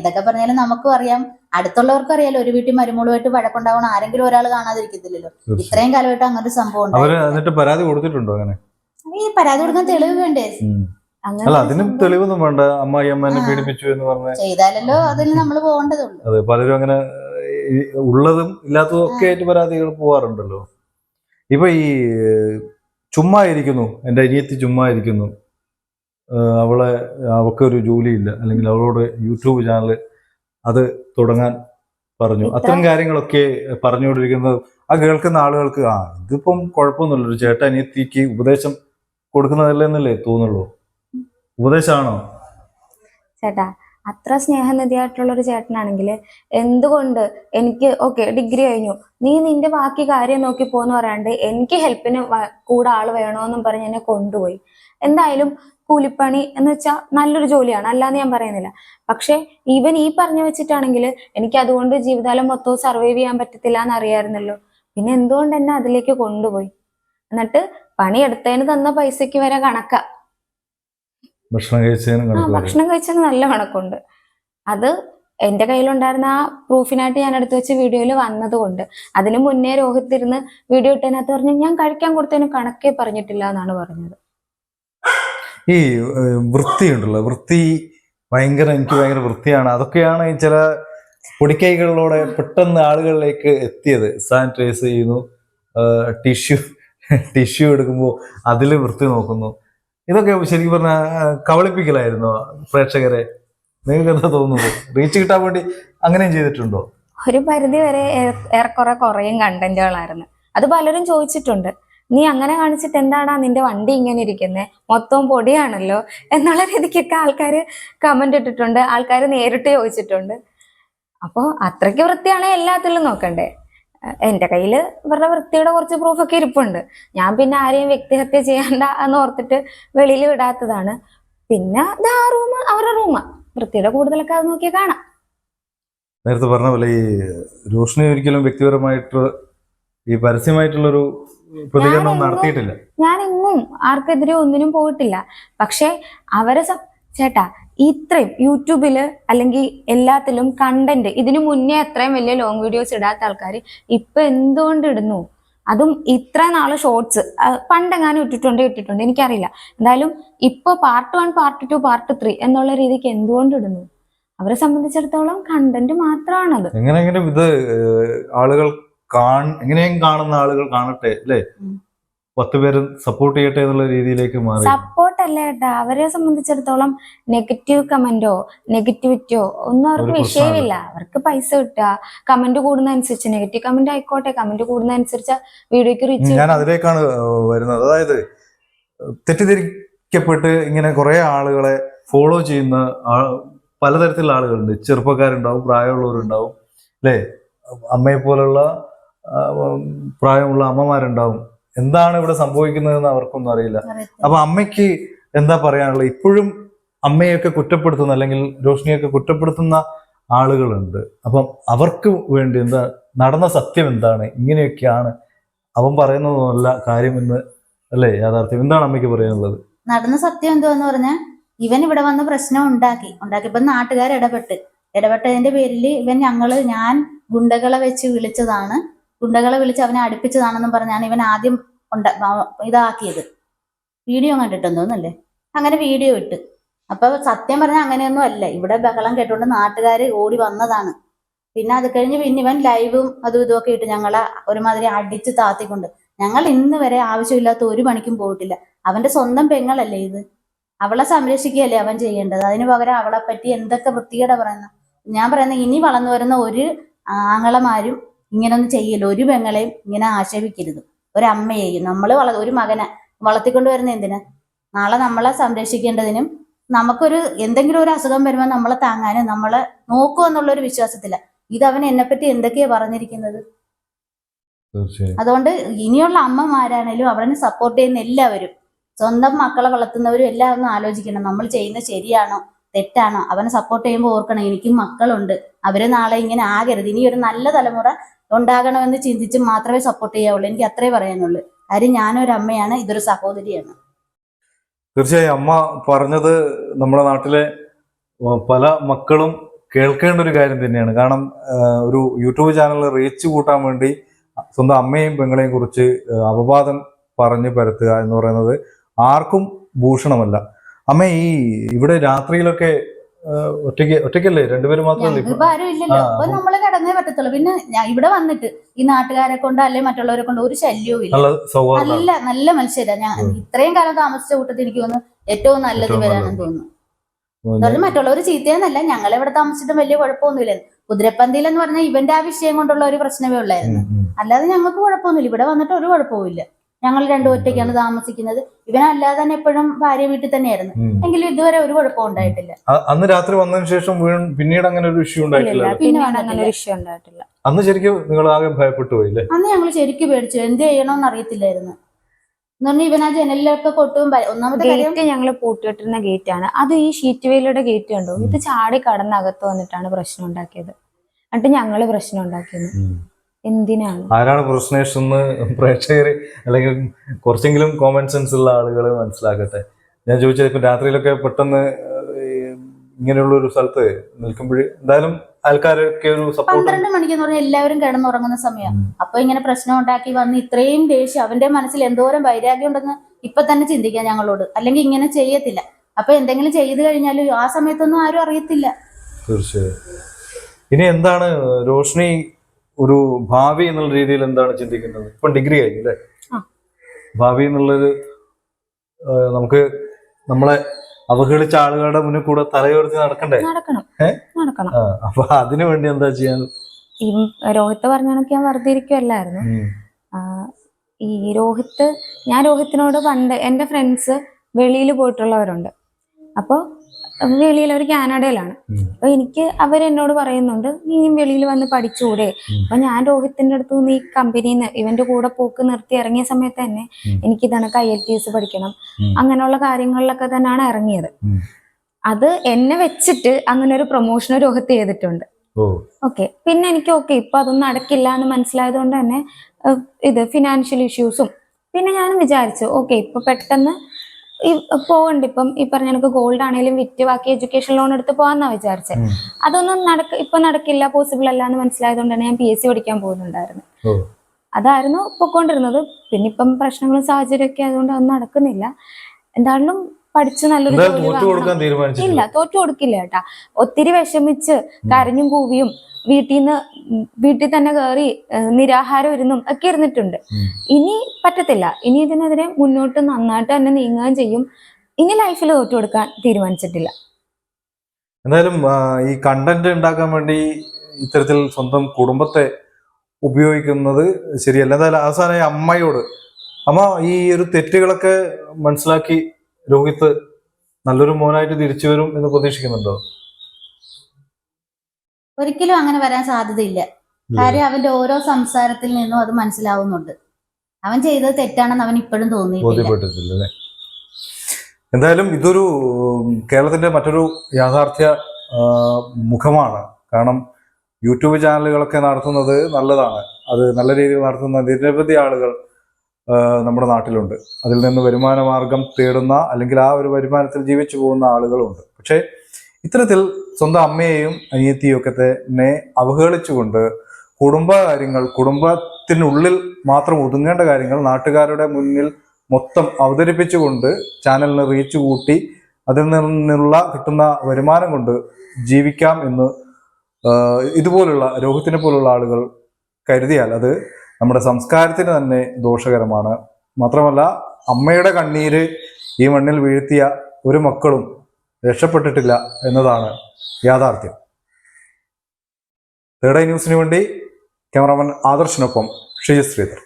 എന്തൊക്കെ പറഞ്ഞാലും നമുക്കും അറിയാം. അടുത്തുള്ളവർക്കും അറിയാലോ ഒരു വീട്ടിൽ മരുമോളുമായിട്ട് വഴക്കുണ്ടാവണം ആരെങ്കിലും ഒരാൾ കാണാതിരിക്കത്തില്ലല്ലോ. ഇത്രയും കാലമായിട്ട് അങ്ങനെ ഒരു സംഭവം എന്നിട്ട് പരാതി കൊടുത്തിട്ടുണ്ടോ അങ്ങനെ? ഈ പരാതി കൊടുക്കാൻ തെളിവ് വേണ്ടേ. അല്ല അതിനും തെളിവൊന്നും വേണ്ട. അമ്മായി അമ്മ പീഡിപ്പിച്ചു എന്ന് പറഞ്ഞ ചെയ്താലല്ലോ അതിൽ നമ്മൾ പോകേണ്ടതുള്ളൂ. അതെ പലരും അങ്ങനെ ഉള്ളതും ഇല്ലാത്തതും ഒക്കെ ആയിട്ട് പരാതികൾ പോവാറുണ്ടല്ലോ. ഇപ്പൊ ഈ ചുമ്മാ ഇരിക്കുന്നു. എന്റെ അനിയത്തി ചുമ്മാ ഇരിക്കുന്നു. അവളെ അവൾക്കൊരു ജോലിയില്ല. അല്ലെങ്കിൽ അവളോട് യൂട്യൂബ് ചാനൽ അത് തുടങ്ങാൻ പറഞ്ഞു. അത്തരം കാര്യങ്ങളൊക്കെ പറഞ്ഞുകൊണ്ടിരിക്കുന്നത് ആ കേൾക്കുന്ന ആളുകൾക്ക് ആ ഇതിപ്പം കുഴപ്പമൊന്നുമില്ല. ഒരു ചേട്ട അനിയത്തിക്ക് ഉപദേശം കൊടുക്കുന്നതല്ലേ എന്നല്ലേ തോന്നുള്ളൂ. ഉപദേശമാണോ? ചേട്ടാ അത്ര സ്നേഹനിധിയായിട്ടുള്ള ഒരു ചേട്ടനാണെങ്കിൽ എന്തുകൊണ്ട് എനിക്ക് ഓക്കെ ഡിഗ്രി കഴിഞ്ഞു. നീ നിന്റെ ബാക്കി കാര്യം നോക്കി പോന്ന് പറയാണ്ട് എനിക്ക് ഹെൽപ്പിന് കൂടെ ആൾ വേണോന്നും പറഞ്ഞ് എന്നെ കൊണ്ടുപോയി. എന്തായാലും കൂലിപ്പണി എന്ന് വെച്ചാൽ നല്ലൊരു ജോലിയാണ്. അല്ലാന്ന് ഞാൻ പറയുന്നില്ല. പക്ഷെ ഈവൻ ഈ പറഞ്ഞു വെച്ചിട്ടാണെങ്കിൽ എനിക്ക് അതുകൊണ്ട് ജീവിതകാലം മൊത്തവും സർവൈവ് ചെയ്യാൻ പറ്റത്തില്ല എന്ന് അറിയാമായിരുന്നല്ലോ പിന്നെ എന്തുകൊണ്ട് എന്നെ അതിലേക്ക് കൊണ്ടുപോയി? എന്നിട്ട് പണിയെടുത്തതിന് തന്ന പൈസക്ക് വരെ കണക്ക. ഭക്ഷണം ഭക്ഷണം കഴിച്ചതിന് നല്ല കണക്കുണ്ട്. അത് എന്റെ കയ്യിലുണ്ടായിരുന്ന ആ പ്രൂഫിനായിട്ട് ഞാൻ എടുത്തു വെച്ച വീഡിയോയിൽ വന്നത് കൊണ്ട് അതിനു മുന്നേ രോഹിത് ഇരുന്ന് വീഡിയോ ഇട്ടതിനകത്ത് പറഞ്ഞു ഞാൻ കഴിക്കാൻ കൊടുത്തതിന് കണക്കേ പറഞ്ഞിട്ടില്ല എന്നാണ് പറഞ്ഞത്. ഈ വൃത്തിയുണ്ടല്ലോ. വൃത്തി ഭയങ്കര എനിക്ക് ഭയങ്കര വൃത്തിയാണ്. അതൊക്കെയാണ് ചില പൊടിക്കൈകളിലൂടെ പെട്ടെന്ന് ആളുകളിലേക്ക് എത്തിയത്. സാനിറ്റൈസ് ചെയ്യുന്നു. ടിഷ്യൂ ടിഷ്യൂ എടുക്കുമ്പോൾ അതിൽ വൃത്തി നോക്കുന്നു. ഇതൊക്കെ ശരിക്കും പറഞ്ഞാൽ കവളിപ്പിക്കലായിരുന്നു പ്രേക്ഷകരെ? നിങ്ങൾക്ക് എന്താ തോന്നുന്നത്? റീച്ച് കിട്ടാൻ വേണ്ടി അങ്ങനെയും ചെയ്തിട്ടുണ്ടോ? ഒരു പരിധി വരെ ഏറെക്കുറെ കുറയും കണ്ടന്റുകളായിരുന്നു അത് പലരും ചോദിച്ചിട്ടുണ്ട്. നീ അങ്ങനെ കാണിച്ചിട്ട് എന്താടാ നിന്റെ വണ്ടി ഇങ്ങനെ ഇരിക്കുന്നത് മൊത്തം പൊടിയാണല്ലോ? എന്നുള്ള രീതിക്കൊക്കെ ആൾക്കാർ കമന്റ് ഇട്ടിട്ടുണ്ട്. ആൾക്കാർ നേരിട്ട് ചോദിച്ചിട്ടുണ്ട്. അപ്പോൾ അത്രയ്ക്ക് വൃത്തിയാണ് എല്ലാത്തിലും നോക്കണ്ടേ. എന്റെ കയ്യിൽ ഇവരുടെ വൃത്തിയുടെ കുറച്ച് പ്രൂഫൊക്കെ ഇരിപ്പുണ്ട്. ഞാൻ പിന്നെ ആരെയും വ്യക്തിഹത്യ ചെയ്യണ്ട എന്ന് ഓർത്തിട്ട് വെളിയിൽ വിടാത്തതാണ്. പിന്നെ ഇതാ റൂം അവരുടെ റൂമ് വൃത്തിയുടെ കൂടുതലൊക്കെ അത് നോക്കിയാൽ കാണാം. നേരത്തെ പറഞ്ഞ പോലെ ഈ രോഷിനി ഒരിക്കലും വ്യക്തിപരമായിട്ട് ഈ പരസ്യമായിട്ടുള്ളൊരു പ്രതികരണം ഞാനെങ്ങും- നടത്തിയിട്ടില്ല. ആർക്കെതിരെ ഒന്നിനും പോയിട്ടില്ല. പക്ഷെ അവരെ ചേട്ടാ ഇത്രയും യൂട്യൂബിൽ അല്ലെങ്കിൽ എല്ലാത്തിലും കണ്ടന്റ് ഇതിനു മുന്നേ അത്രയും വലിയ ലോങ് വീഡിയോസ് ഇടാത്ത ആൾക്കാർ ഇപ്പൊ എന്തുകൊണ്ട് ഇടുന്നു? അതും ഇത്ര നാൾ ഷോർട്സ് പണ്ടെങ്ങാനും ഇട്ടിട്ടുണ്ട് ഇട്ടിട്ടുണ്ട് എനിക്കറിയില്ല. എന്തായാലും ഇപ്പൊ part one part two part three എന്നുള്ള രീതിക്ക് എന്തുകൊണ്ട് ഇടുന്നു? അവരെ സംബന്ധിച്ചിടത്തോളം കണ്ടന്റ് മാത്രമാണത് എങ്ങനെയെങ്കിലും ഇത് ആളുകൾ കാൺ എങ്ങനെയും കാണുന്ന ആളുകൾ കാണട്ടെ അല്ലേ. പത്ത് പേരും സപ്പോർട്ട് ചെയ്യട്ടെ എന്നുള്ള രീതിയിലേക്ക് മാറി. സപ്പോർട്ട് അല്ല ഏട്ടാ. അവരെ സംബന്ധിച്ചിടത്തോളം നെഗറ്റീവ് കമന്റോ നെഗറ്റിവിറ്റിയോ ഒന്നും അവർക്ക് വിഷയമില്ല. അവർക്ക് പൈസ കിട്ടുക. കമന്റ് കൂടുന്നതനുസരിച്ച് നെഗറ്റീവ് കമന്റ് ആയിക്കോട്ടെ. കമന്റ് കൂടുന്നതനുസരിച്ച് വീഡിയോക്ക് റീച്ച് ഞാൻ അതിലേക്കാണ് വരുന്നത്. അതായത് തെറ്റിദ്ധരിക്കപ്പെട്ട് ഇങ്ങനെ കുറെ ആളുകളെ ഫോളോ ചെയ്യുന്ന പലതരത്തിലുള്ള ആളുകളുണ്ട്. ചെറുപ്പക്കാരുണ്ടാവും പ്രായമുള്ളവരുണ്ടാവും അല്ലേ? അമ്മയെ പോലുള്ള പ്രായമുള്ള അമ്മമാരുണ്ടാവും. എന്താണ് ഇവിടെ സംഭവിക്കുന്നതെന്ന് അവർക്കൊന്നും അറിയില്ല. അപ്പൊ അമ്മയ്ക്ക് എന്താ പറയാനുള്ളത്? ഇപ്പോഴും അമ്മയൊക്കെ കുറ്റപ്പെടുത്തുന്ന അല്ലെങ്കിൽ രോഷിനിയൊക്കെ കുറ്റപ്പെടുത്തുന്ന ആളുകളുണ്ട്. അപ്പം അവർക്ക് വേണ്ടി എന്താ നടന്ന സത്യം എന്താണ്? ഇങ്ങനെയൊക്കെയാണ് അവൻ പറയുന്നതൊന്നുമല്ല കാര്യമെന്ന് അല്ലേ യാഥാർത്ഥ്യം? എന്താണ് അമ്മയ്ക്ക് പറയാനുള്ളത്? നടന്ന സത്യം എന്തുവാന്ന് പറഞ്ഞാൽ ഇവൻ ഇവിടെ വന്ന് പ്രശ്നം ഉണ്ടാക്കി. ഉണ്ടാക്കിയപ്പോ നാട്ടുകാർ ഇടപെട്ട്. ഇടപെട്ടതിന്റെ പേരിൽ ഇവൻ ഞങ്ങൾ ഞാൻ ഗുണ്ടകളെ വെച്ച് വിളിച്ചതാണ്. ഗുണ്ടകളെ വിളിച്ച് അവനെ അടുപ്പിച്ചതാണെന്നും പറഞ്ഞാണ് ഇവൻ ആദ്യം ഉണ്ട ഇതാക്കിയത്. വീഡിയോ കണ്ടിട്ടെന്ന് അങ്ങനെ വീഡിയോ ഇട്ട്. അപ്പൊ സത്യം പറഞ്ഞാൽ അങ്ങനെയൊന്നും അല്ല. ഇവിടെ ബഹളം കേട്ടുകൊണ്ട് നാട്ടുകാർ ഓടി വന്നതാണ്. പിന്നെ അത് കഴിഞ്ഞ് പിന്നെ ഇവൻ ലൈവും അതും ഇതും ഒക്കെ ഇട്ട് ഞങ്ങളെ ഒരുമാതിരി അടിച്ച് താത്തിക്കൊണ്ട്. ഞങ്ങൾ ഇന്ന് വരെ ആവശ്യമില്ലാത്ത ഒരു പണിക്കും പോയിട്ടില്ല. അവന്റെ സ്വന്തം പെങ്ങളല്ലേ ഇത്? അവളെ സംരക്ഷിക്കുകയല്ലേ അവൻ ചെയ്യേണ്ടത്? അതിന് പകരം അവളെ പറ്റി എന്തൊക്കെ വൃത്തികേടാ പറയുന്ന? ഞാൻ പറയുന്ന ഇനി വളർന്നു വരുന്ന ഒരു ആങ്ങളമാരും ഇങ്ങനൊന്നും ചെയ്യില്ല. ഒരു പെങ്ങളെയും ഇങ്ങനെ ആക്ഷേപിക്കരുത്. ഒരമ്മയെയും. നമ്മൾ വള ഒരു മകനെ വളർത്തിക്കൊണ്ട് വരുന്ന എന്തിനാ? നാളെ നമ്മളെ സംരക്ഷിക്കേണ്ടതിനും നമുക്കൊരു എന്തെങ്കിലും ഒരു അസുഖം വരുമ്പോൾ നമ്മളെ താങ്ങാനും നമ്മളെ നോക്കുക എന്നുള്ള ഒരു വിശ്വാസത്തില. ഇത് അവൻ എന്നെപ്പറ്റി എന്തൊക്കെയാ പറഞ്ഞിരിക്കുന്നത്? അതുകൊണ്ട് ഇനിയുള്ള അമ്മമാരാണേലും അവനെ സപ്പോർട്ട് ചെയ്യുന്ന എല്ലാവരും സ്വന്തം മക്കളെ വളർത്തുന്നവരും എല്ലാം ഒന്ന് ആലോചിക്കണം. നമ്മൾ ചെയ്യുന്നത് ശരിയാണോ? തെറ്റാണോ. അവനെ സപ്പോർട്ട് ചെയ്യുമ്പോൾ ഓർക്കണം എനിക്കും മക്കളുണ്ട്. അവർ നാളെ ഇങ്ങനെ ആകരുത്. ഇനി ഒരു നല്ല തലമുറ ഉണ്ടാകണമെന്ന് ചിന്തിച്ച് മാത്രമേ സപ്പോർട്ട് ചെയ്യാവുള്ളൂ. എനിക്ക് അത്രേ പറയാനുള്ളൂ. കാര്യം ഞാനൊരു അമ്മയാണ് ഇതൊരു സഹോദരിയാണ്. തീർച്ചയായും അമ്മ പറഞ്ഞത് നമ്മുടെ നാട്ടിലെ പല മക്കളും കേൾക്കേണ്ട ഒരു കാര്യം തന്നെയാണ്. കാരണം ഒരു യൂട്യൂബ് ചാനൽ റീച്ച് കൂട്ടാൻ വേണ്ടി സ്വന്തം അമ്മയും പെങ്ങളെയും കുറിച്ച് അപവാദം പറഞ്ഞു പരത്തുക എന്ന് പറയുന്നത് ആർക്കും ഭൂഷണമല്ല. അമ്മ ഈ ഇവിടെ രാത്രിയിലൊക്കെ ഒറ്റയ്ക്ക് ഒറ്റയ്ക്കല്ലേ? രണ്ടുപേരും മാത്രമല്ലേ ഇപ്പൊ? ആരും ഇല്ലല്ലോ. അപ്പൊ നമ്മൾ കിടന്നേ പറ്റത്തുള്ളൂ. പിന്നെ ഇവിടെ വന്നിട്ട് ഈ നാട്ടുകാരെ കൊണ്ട് അല്ലെ മറ്റുള്ളവരെ കൊണ്ട് ഒരു ശല്യവും ഇല്ല. നല്ല നല്ല മനുഷ്യരാ ഞാൻ ഇത്രയും കാലം താമസിച്ച കൂട്ടത്തിൽ എനിക്ക് തോന്നുന്നു ഏറ്റവും നല്ലത്. ഏറ്റവും ഇവരാണെന്ന് തോന്നുന്നു മറ്റുള്ളവർ ചീത്തയെന്നല്ല ഞങ്ങൾ ഇവിടെ താമസിച്ചിട്ടും വലിയ കുഴപ്പമൊന്നുമില്ല. കുതിരപ്പന്തിയിൽ എന്ന് പറഞ്ഞാൽ ഇവന്റെ ആ വിഷയം കൊണ്ടുള്ള ഒരു പ്രശ്നമേ ഉള്ളായിരുന്നു. അല്ലാതെ ഞങ്ങൾക്ക് കുഴപ്പമൊന്നുമില്ല. ഇവിടെ വന്നിട്ട് ഒരു കുഴപ്പവുമില്ല. ഞങ്ങൾ രണ്ടും ഒറ്റയ്ക്കാണ് താമസിക്കുന്നത്. ഇവനല്ലാതെ തന്നെ എപ്പോഴും ഭാര്യ വീട്ടിൽ തന്നെയായിരുന്നു. എങ്കിലും ഇതുവരെ ഒരു കുഴപ്പം ഉണ്ടായിട്ടില്ല. അന്ന് രാത്രി വന്നതിന് ശേഷം വീണ്ടും പിന്നീട് അങ്ങനെ ഒരു ഇഷ്യൂ ഉണ്ടായിട്ടില്ല? പിന്നെ അങ്ങനെ ഒരു ഇഷ്യൂ ഉണ്ടായിട്ടില്ല. അന്ന് ശരിക്കും നിങ്ങൾ ആകെ ഭയപ്പെട്ടു പോയില്ലേ അന്ന് ഞങ്ങൾ ശരിക്കും പേടിച്ചു. എന്ത് ചെയ്യണമെന്ന് അറിയത്തില്ലായിരുന്നു. എന്ന് പറഞ്ഞാൽ ഇവൻ ആ ജനലിലൊക്കെ കൊട്ടും. ഒന്നാമത്തെ കാര്യം ഗേറ്റ് ഞങ്ങൾ പൂട്ടിയിട്ടിരുന്ന ഗേറ്റ് ആണ് അത് ഈ ഷീറ്റ് വേലിയുടെ ഗേറ്റ് കണ്ടു. ഇത് ചാടി കടന്ന് അകത്ത് വന്നിട്ടാണ് പ്രശ്നം ഉണ്ടാക്കിയത്. എന്നിട്ട് ഞങ്ങൾ പ്രശ്നം ഉണ്ടാക്കിയത്. എന്തിനാണ്? ആരാണ് പ്രശ്നേഷ് എന്ന് പ്രേക്ഷകർ അല്ലെങ്കിൽ കുറച്ചെങ്കിലും കോമൺ സെൻസ് ഉള്ള ആളുകൾ മനസ്സിലാക്കട്ടെ. ഞാൻ ചോദിച്ചത് ഇപ്പൊ രാത്രിയിലൊക്കെ പെട്ടെന്ന് ഇങ്ങനെയുള്ള ഒരു സ്ഥലത്ത് നിൽക്കുമ്പോൾ എന്തായാലും ആൾക്കാരൊക്കെ ഒരു പന്ത്രണ്ട് മണിക്ക് എന്ന് പറഞ്ഞാൽ എല്ലാവരും കിടന്നുറങ്ങുന്ന സമയം. അപ്പൊ ഇങ്ങനെ പ്രശ്നം ഉണ്ടാക്കി വന്ന് ഇത്രയും ദേഷ്യം അവന്റെ മനസ്സിൽ എന്തോരം വൈരാഗ്യം ഉണ്ടെന്ന് ഇപ്പൊ തന്നെ ചിന്തിക്കാം ഞങ്ങളോട്. അല്ലെങ്കിൽ ഇങ്ങനെ ചെയ്യത്തില്ല. അപ്പൊ എന്തെങ്കിലും ചെയ്തു കഴിഞ്ഞാൽ ആ സമയത്തൊന്നും ആരും അറിയത്തില്ല. തീർച്ചയായും. ഇനി എന്താണ് റോഷ്നി ഒരു ഭാവി എന്നുള്ള രീതിയിൽ എന്താണ് ചിന്തിക്കുന്നത്? ഇപ്പൊ ഡിഗ്രി കഴിഞ്ഞു അല്ലേ. ഭാവി എന്നുള്ളത് നമുക്ക് നമ്മളെ അവഹേളിച്ച ആളുകളുടെ മുന്നിൽ കൂടെ തലയുയർത്തി നടക്കണ്ടേ? നടക്കണം. അപ്പൊ അതിനു വേണ്ടി എന്താ ചെയ്യാൻ? ഈ രോഹിത്ത് പറഞ്ഞ കണക്ക് ഞാൻ വെറുതെ ഇരിക്കുമല്ലായിരുന്നു ഈ രോഹിത്ത് ഞാൻ രോഹിത്തിനോട് പണ്ട് എന്റെ ഫ്രണ്ട്സ് വെളിയിൽ പോയിട്ടുള്ളവരുണ്ട്. അപ്പോൾ വെളിയിൽ അവർ കാനഡയിലാണ്. അപ്പൊ എനിക്ക് അവരെന്നോട് പറയുന്നുണ്ട് നീ വെളിയിൽ വന്ന് പഠിച്ചുകൂടെ. അപ്പൊ ഞാൻ രോഹിത്തിന്റെ അടുത്ത് നിന്ന് ഈ കമ്പനിയിൽ ഇവന്റെ കൂടെ പോക്ക് നിർത്തി ഇറങ്ങിയ സമയത്ത് തന്നെ എനിക്ക് ഇതാണ് ഐ എൽ ടി എസ് പഠിക്കണം. അങ്ങനെയുള്ള കാര്യങ്ങളിലൊക്കെ തന്നെയാണ് ഇറങ്ങിയത്. അത് എന്നെ വെച്ചിട്ട് അങ്ങനെ ഒരു പ്രൊമോഷൻ രോഹിത്ത് ചെയ്തിട്ടുണ്ട്. ഓക്കെ. പിന്നെ എനിക്ക് ഓക്കെ ഇപ്പൊ അതൊന്നും നടക്കില്ല എന്ന് മനസ്സിലായത് കൊണ്ട് തന്നെ ഇത് ഫിനാൻഷ്യൽ ഇഷ്യൂസും പിന്നെ ഞാൻ വിചാരിച്ചു ഓക്കെ ഇപ്പൊ പെട്ടെന്ന് ഈ പോകണ്ട ഇപ്പം ഈ പറഞ്ഞ എനിക്ക് ഗോൾഡ് ആണെങ്കിലും വിറ്റ് ബാക്കി എഡ്യൂക്കേഷൻ ലോൺ എടുത്ത് പോകാന്നാ വിചാരിച്ചത് അതൊന്നും നടക്ക ഇപ്പൊ നടക്കില്ല പോസിബിൾ അല്ല എന്ന് മനസ്സിലായത് കൊണ്ട് തന്നെ ഞാൻ പി എസ് സി പഠിക്കാൻ പോകുന്നുണ്ടായിരുന്നു. അതായിരുന്നു പൊക്കോണ്ടിരുന്നത്. പിന്നെ ഇപ്പം പ്രശ്നങ്ങളും സാഹചര്യമൊക്കെ ആയതുകൊണ്ട് അതൊന്നും നടക്കുന്നില്ല. എന്തായാലും പഠിച്ച് നല്ലൊരു തോറ്റു കൊടുക്കാൻ ഇല്ല തോറ്റു കൊടുക്കില്ല കേട്ടാ. ഒത്തിരി വിഷമിച്ച് കരഞ്ഞും കൂവിയും വീട്ടിൽ നിന്ന് വീട്ടിൽ തന്നെ കയറി നിരാഹാരം ഇരുന്നും ഒക്കെ ഇരുന്നിട്ടുണ്ട്. ഇനി പറ്റത്തില്ല. ഇനി ഇതിനെതിരെ മുന്നോട്ട് നന്നായിട്ട് തന്നെ നീങ്ങുകയും ചെയ്യും. ഇനി ലൈഫിൽ തോറ്റു കൊടുക്കാൻ തീരുമാനിച്ചിട്ടില്ല. എന്തായാലും ഈ കണ്ടന്റ് ഉണ്ടാക്കാൻ വേണ്ടി ഇത്തരത്തിൽ സ്വന്തം കുടുംബത്തെ ഉപയോഗിക്കുന്നത് ശരിയല്ല. എന്തായാലും അവസാന അമ്മയോട്. അമ്മ ഈ ഒരു തെറ്റുകളൊക്കെ മനസ്സിലാക്കി രോഹിത്ത് നല്ലൊരു മോനായിട്ട് തിരിച്ചു വരും എന്ന് പ്രതീക്ഷിക്കുന്നുണ്ടോ? ഒരിക്കലും അങ്ങനെ വരാൻ സാധ്യതയില്ല. കാര്യം അവന്റെ ഓരോ സംസാരത്തിൽ നിന്നും അത് മനസ്സിലാവുന്നുണ്ട്. അവൻ ചെയ്തത് തെറ്റാണെന്ന് അവൻ ഇപ്പോഴും തോന്നിയിട്ടില്ല. എന്തായാലും ഇതൊരു കേരളത്തിന്റെ മറ്റൊരു യാഥാർത്ഥ്യ മുഖമാണ്. കാരണം യൂട്യൂബ് ചാനലുകളൊക്കെ നടത്തുന്നത് നല്ലതാണ്. അത് നല്ല രീതിയിൽ നടത്തുന്ന നിരവധി ആളുകൾ നമ്മുടെ നാട്ടിലുണ്ട്. അതിൽ നിന്ന് വരുമാനമാർഗം തേടുന്ന അല്ലെങ്കിൽ ആ ഒരു വരുമാനത്തിൽ ജീവിച്ചു പോകുന്ന ആളുകളുണ്ട്. പക്ഷേ ഇത്തരത്തിൽ സ്വന്തം അമ്മയെയും അനിയത്തിയും ഒക്കെ തന്നെ അവഹേളിച്ചുകൊണ്ട് കുടുംബകാര്യങ്ങൾ കുടുംബത്തിനുള്ളിൽ മാത്രം ഒതുങ്ങേണ്ട കാര്യങ്ങൾ നാട്ടുകാരുടെ മുന്നിൽ മൊത്തം അവതരിപ്പിച്ചുകൊണ്ട് ചാനലിന് റീച്ച് കൂട്ടി അതിൽ നിന്നുള്ള കിട്ടുന്ന വരുമാനം കൊണ്ട് ജീവിക്കാം എന്ന് ഇതുപോലുള്ള രോഹിത്തിനെ പോലുള്ള ആളുകൾ കരുതിയാൽ അത് നമ്മുടെ സംസ്കാരത്തിന് തന്നെ ദോഷകരമാണ്. മാത്രമല്ല അമ്മയുടെ കണ്ണീര് ഈ മണ്ണിൽ വീഴ്ത്തിയ ഒരു മക്കളും രക്ഷപ്പെട്ടിട്ടില്ല എന്നതാണ് യാഥാർത്ഥ്യം. തേർഡ് ന്യൂസിന് വേണ്ടി ക്യാമറാമാൻ ആദർശിനൊപ്പം ഷിജി ശ്രീധർ.